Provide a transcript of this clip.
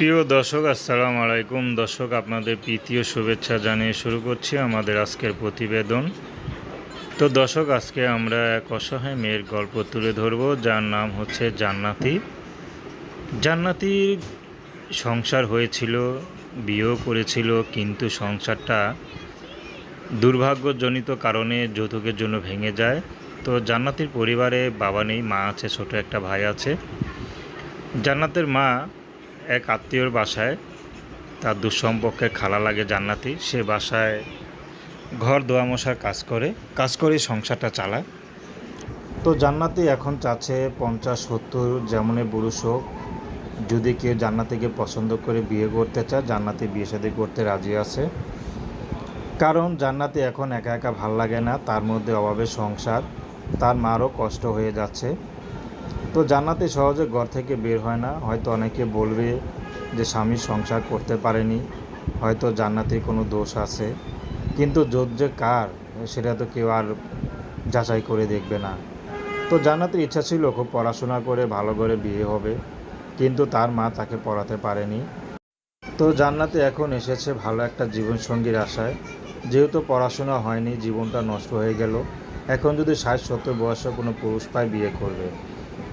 প্রিয় দর্শক, আসসালামু আলাইকুম। দর্শক, আপনাদের প্রীতীয় শুভেচ্ছা জানিয়ে শুরু করছি আমাদের আজকের প্রতিবেদন। তো দর্শক, আজকে আমরা এক অসহায় মেয়ের গল্প তুলে ধরব, যার নাম হচ্ছে জান্নাতি। জান্নাতির সংসার হয়েছিল, বিয়েও করেছিল, কিন্তু সংসারটা দুর্ভাগ্যজনিত কারণে যৌতুকের জন্য ভেঙে যায়। তো জান্নাতির পরিবারে বাবা নেই, মা আছে, ছোট একটা ভাই আছে। জান্নাতের মা এক আত্মীয়র বাসায়। তার দুঃসম্পর্কের খালা লাগে জান্নাতি। সে বাসায় ঘর দোয়া মশার কাজ করে কাজ করে সংসারটা চালায়। তো জান্নাতি এখন চাচ্ছে পঞ্চাশ, সত্তর যেমনই পুরুষ হোক। যদি কেউ জান্নাতিকে পছন্দ করে বিয়ে করতে চায়, জান্নাতি বিয়ে শাদী করতে রাজি আছে। কারণ জান্নাতি এখন একা একা ভালো লাগে না। তার মধ্যে অভাবের সংসার। তার মারও কষ্ট হয়ে যাচ্ছে। তো জান্নাতি সহজে ঘর থেকে বের হয় না। হয়তো অনেকে বলবে যে স্বামী সংসার করতে পারেনি, হয়তো জান্নাতির কোনো দোষ আছে। কিন্তু জোর যে কার, সেটা তো কেউ আর যাচাই করে দেখবে না। তো জান্নাতের ইচ্ছা ছিল খুব পড়াশোনা করে ভালো করে বিয়ে হবে, কিন্তু তার মা তাকে পড়াতে পারেনি। তো জান্নাতে এখন এসেছে ভালো একটা জীবনসঙ্গীর আশায়। যেহেতু পড়াশোনা হয়নি, জীবনটা নষ্ট হয়ে গেল, এখন যদি ষাট সত্তর বয়সে কোনো পুরুষ পায় বিয়ে করবে।